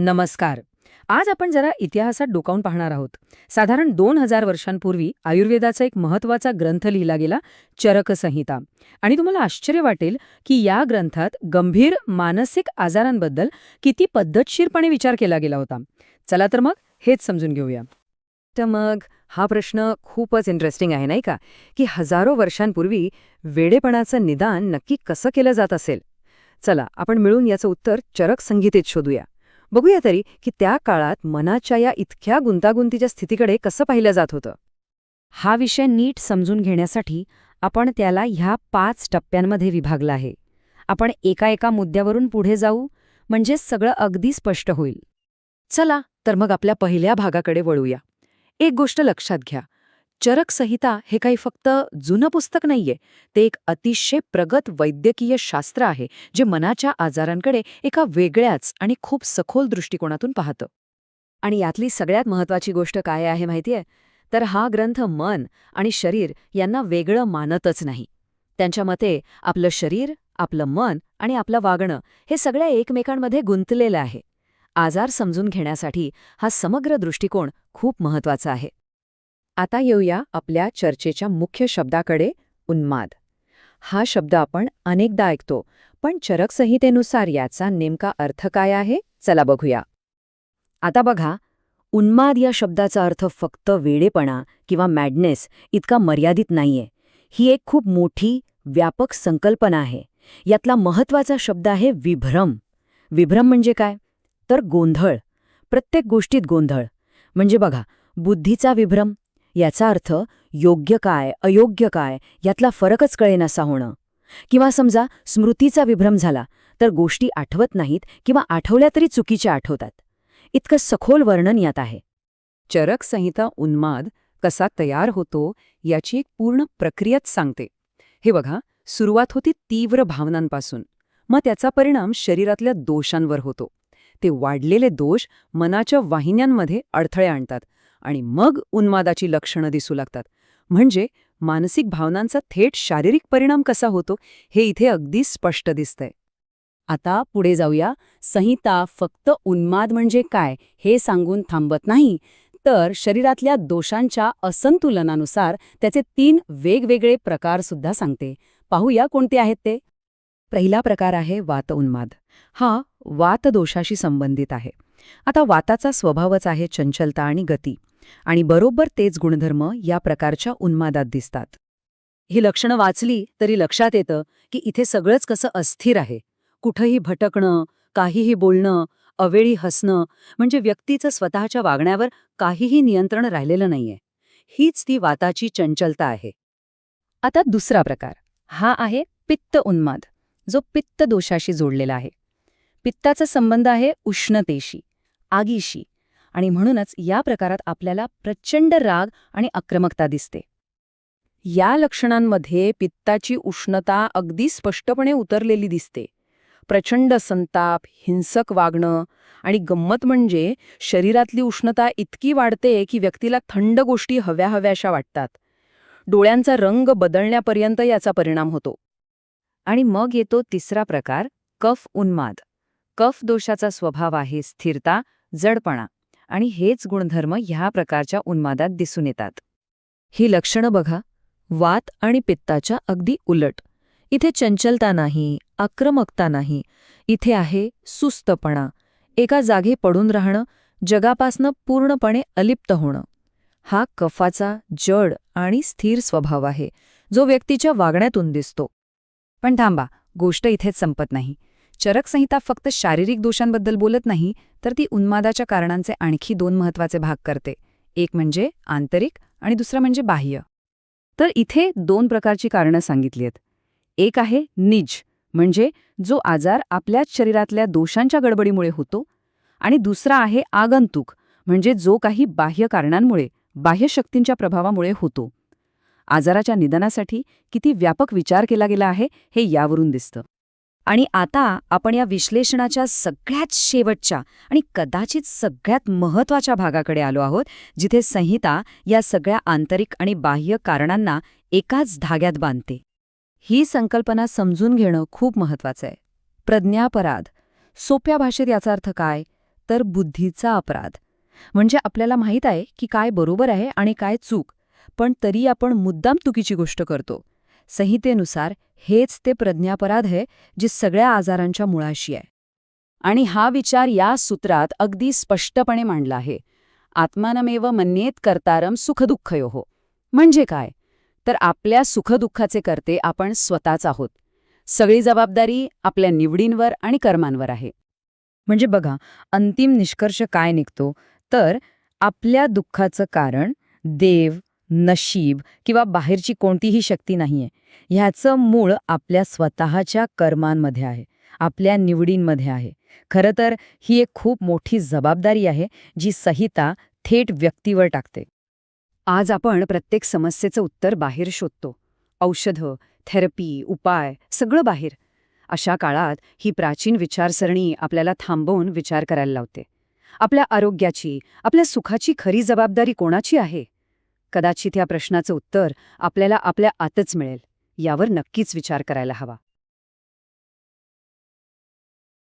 नमस्कार. आज आपण जरा इतिहासात डोकावून पाहणार आहोत. साधारण दोन हजार वर्षांपूर्वी आयुर्वेदाचा एक महत्त्वाचा ग्रंथ लिहिला गेला चरक संहिता आणि तुम्हाला आश्चर्य वाटेल की या ग्रंथात गंभीर मानसिक आजारांबद्दल किती पद्धतशीरपणे विचार केला गेला होता. चला तर मग हेच समजून घेऊया. तर मग हा प्रश्न खूपच इंटरेस्टिंग आहे नाही का? की हजारो वर्षांपूर्वी वेडेपणाचं निदान नक्की कसं केलं जात असेल? चला आपण मिळून याचं उत्तर चरक संहितेत शोधूया. बघूया तरी की त्या काळात मनाच्या या इतक्या गुंतागुंतीच्या स्थितीकडे कसं पाहिलं जात होतं. हा विषय नीट समजून घेण्यासाठी आपण त्याला ह्या पाच टप्प्यांमध्ये विभागला आहे. आपण एका एका मुद्द्यावरून पुढे जाऊ म्हणजे सगळं अगदी स्पष्ट होईल. चला तर मग आपल्या पहिल्या भागाकडे वळूया. एक गोष्ट लक्षात घ्या. चरक संहिता हे काही फक्त जुनं पुस्तक नाहीये. ते एक अतिशय प्रगत वैद्यकीय शास्त्र आहे जे मनाच्या आजारांकडे एका वेगळ्याच आणि खूप सखोल दृष्टिकोनातून पाहतं. आणि यातली सगळ्यात महत्वाची गोष्ट काय आहे माहितीये? तर हा ग्रंथ मन आणि शरीर यांना वेगळं मानतच नाही. त्यांच्या मते आपलं शरीर आपलं मन आणि आपलं वागणं हे सगळ्या एकमेकांमध्ये गुंतलेलं आहे. आजार समजून घेण्यासाठी हा समग्र दृष्टिकोन खूप महत्त्वाचा आहे. आता येऊया आपल्या चर्चेच्या मुख्य शब्दाकडे उन्माद. हा शब्द आपण अनेकदा ऐकतो पण चरकसंहितेनुसार याचा नेमका अर्थ काय आहे चला बघूया. आता बघा उन्माद या शब्दाचा अर्थ फक्त वेडेपणा किंवा मॅडनेस इतका मर्यादित नाहीये. ही एक खूप मोठी व्यापक संकल्पना आहे. यातला महत्त्वाचा शब्द आहे विभ्रम. विभ्रम म्हणजे काय? तर गोंधळ. प्रत्येक गोष्टीत गोंधळ. म्हणजे बघा बुद्धीचा विभ्रम याचा अर्थ योग्य काय अयोग्य काय यातला फरकच कळेनासा होणं. किंवा समजा स्मृतीचा विभ्रम झाला तर गोष्टी आठवत नाहीत किंवा आठवल्या तरी चुकीच्या आठवतात. इतकं सखोल वर्णन यात आहे. चरक संहिता उन्माद कसा तयार होतो याची एक पूर्ण प्रक्रियाच सांगते. हे बघा सुरुवात होती तीव्र भावनांपासून. मग त्याचा परिणाम शरीरातल्या दोषांवर होतो. ते वाढलेले दोष मनाच्या वाहिन्यांमध्ये अडथळे आणतात. आणि मग उन्मादाची लक्षणं दिसू लागतात. म्हणजे मानसिक भावनांचा थेट शारीरिक परिणाम कसा होतो हे इथे अगदी स्पष्ट दिसतंय. आता पुढे जाऊया. संहिता फक्त उन्माद म्हणजे काय हे सांगून थांबत नाही. तर शरीरातल्या दोषांच्या असंतुलनानुसार त्याचे तीन वेगवेगळे प्रकार सुद्धा सांगते. पाहूया कोणते आहेत ते. पहिला प्रकार आहे वात उन्माद. हा वातदोषाशी संबंधित आहे. आता वाताचा स्वभावच आहे चंचलता आणि गती. आणि बरोबर तेच गुणधर्म या प्रकारच्या उन्मादात दिसतात. ही लक्षणं वाचली तरी लक्षात येतं की इथे सगळंच कसं अस्थिर आहे. कुठंही भटकणं काहीही बोलणं अवेळी हसणं म्हणजे व्यक्तीचं स्वतःच्या वागण्यावर काहीही नियंत्रण राहिलेलं नाहीये. हीच ती वाताची चंचलता आहे. आता दुसरा प्रकार. हा आहे पित्त उन्माद. जो पित्त दोषाशी जोडलेला आहे. पित्ताचा संबंध आहे उष्णतेशी. आगीशी. आणि म्हणूनच या प्रकारात आपल्याला प्रचंड राग आणि आक्रमकता दिसते. या लक्षणांमध्ये पित्ताची उष्णता अगदी स्पष्टपणे उतरलेली दिसते. प्रचंड संताप हिंसक वागणं आणि गंमत म्हणजे शरीरातली उष्णता इतकी वाढते की व्यक्तीला थंड गोष्टी हव्या हव्याशा वाटतात. डोळ्यांचा रंग बदलण्यापर्यंत याचा परिणाम होतो. आणि मग येतो तिसरा प्रकार कफ उन्माद. कफ दोषाचा स्वभाव आहे स्थिरता जडपणा आणि हेच गुणधर्म ह्या प्रकारच्या उन्मादात दिसून येतात. ही लक्षणं बघा वात आणि पित्ताच्या अगदी उलट. इथे चंचलता नाही आक्रमकता नाही. इथे आहे सुस्तपणा. एका जागी पडून राहणं जगापासनं पूर्णपणे अलिप्त होणं. हा कफाचा जड आणि स्थिर स्वभाव आहे जो व्यक्तीच्या वागण्यातून दिसतो. पण थांबा गोष्ट इथेच संपत नाही. चरक संहिता फक्त शारीरिक दोषांबद्दल बोलत नाही तर ती उन्मादाच्या कारणांचे आणखी दोन महत्त्वाचे भाग करते. एक म्हणजे आंतरिक आणि दुसरं म्हणजे बाह्य. तर इथे दोन प्रकारची कारणं सांगितली आहेत. एक आहे निज म्हणजे जो आजार आपल्याच शरीरातल्या दोषांच्या गडबडीमुळे होतो आणि दुसरा आहे आगंतुक म्हणजे जो काही बाह्य कारणांमुळे बाह्य शक्तींच्या प्रभावामुळे होतो. आजाराच्या निदानासाठी किती व्यापक विचार केला गेला आहे हे यावरून दिसतं. आणि आता आपण या विश्लेषणाच्या सगळ्यात शेवटच्या आणि कदाचित सगळ्यात महत्त्वाच्या भागाकडे आलो आहोत जिथे संहिता या सगळ्या आंतरिक आणि बाह्य कारणांना एकाच धाग्यात बांधते. ही संकल्पना समजून घेणं खूप महत्वाचं आहे. प्रज्ञापराध. सोप्या भाषेत याचा अर्थ काय? तर बुद्धीचा अपराध. म्हणजे आपल्याला माहीत आहे की काय बरोबर आहे आणि काय चूक. पण तरी आपण मुद्दाम चुकीची गोष्ट करतो. संहितेनुसार हेच ते प्रज्ञापराध आहे जे सगळ्या आजारांच्या मुळाशी आहे. आणि हा विचार या सूत्रात अगदी स्पष्टपणे मांडला आहे. आत्मानमेव मन्येत कर्तारम सुखदुःखयोहो म्हणजे काय? तर आपल्या सुखदुःखाचे करते आपण स्वतःच आहोत. सगळी जबाबदारी आपल्या निवडींवर आणि कर्मांवर आहे. म्हणजे बघा अंतिम निष्कर्ष काय निघतो? तर आपल्या दुःखाचं कारण देव नशीब किंवा बाहेरची कोणतीही शक्ती नाहीये. ह्याचं मूळ आपल्या स्वतःच्या कर्मांमध्ये आहे. आपल्या निवडींमध्ये आहे. खरं तर ही एक खूप मोठी जबाबदारी आहे जी संहिता थेट व्यक्तीवर टाकते. आज आपण प्रत्येक समस्येचं उत्तर बाहेर शोधतो. औषधं थेरपी उपाय सगळं बाहेर. अशा काळात ही प्राचीन विचारसरणी आपल्याला थांबवून विचार करायला लावते. आपल्या आरोग्याची आपल्या सुखाची खरी जबाबदारी कोणाची आहे? कदाचित या प्रश्नाचं उत्तर आपल्याला आपल्या आतच मिळेल. यावर नक्कीच विचार करायला हवा.